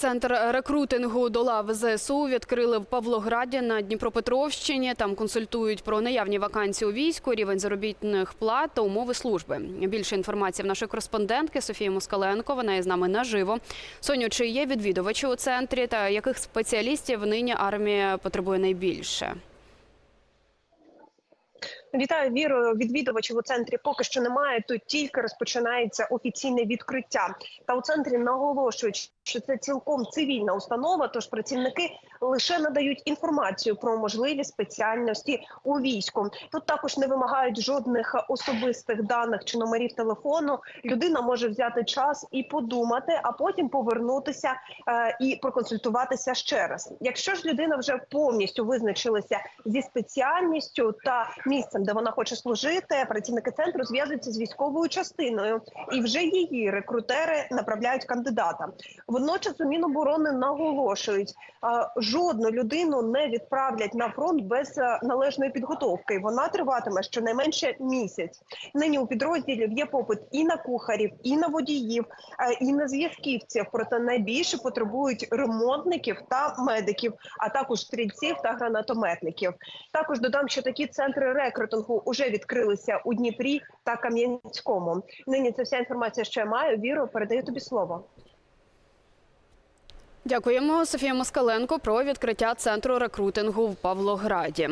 Центр рекрутингу до лав ЗСУ відкрили в Павлограді на Дніпропетровщині. Там консультують про наявні вакансії у війську, рівень заробітних плат та умови служби. Більше інформації в нашої кореспондентки Софії Москаленко. Вона є з нами наживо. Соню, чи є відвідувачі у центрі та яких спеціалістів нині армія потребує найбільше? Вітаю вірою. Відвідувачів у центрі поки що немає. Тут тільки розпочинається офіційне відкриття. Та у центрі наголошують, що це цілком цивільна установа. Тож працівники лише надають інформацію про можливі спеціальності у війську. Тут також не вимагають жодних особистих даних чи номерів телефону. Людина може взяти час і подумати, а потім повернутися е, і проконсультуватися ще раз. Якщо ж людина вже повністю визначилася зі спеціальністю та місцем, де вона хоче служити, працівники центру зв'язуються з військовою частиною, і вже її рекрутери направляють кандидата. Водночас у Міноборони наголошують, жодну людину не відправлять на фронт без е, належної підготовки. Вона триватиме щонайменше місяць. Нині у підрозділів є попит і на кухарів, і на водіїв, е, і на зв'язківців. Проте найбільше потребують ремонтників та медиків, а також стрільців та гранатометників. Також додам, що такі центри рекрутингу вже відкрилися у Дніпрі та Кам'янському. Нині це вся інформація, що я маю. Віру, передаю тобі слово. Дякуємо, Софія Москаленко, про відкриття центру рекрутингу в Павлограді.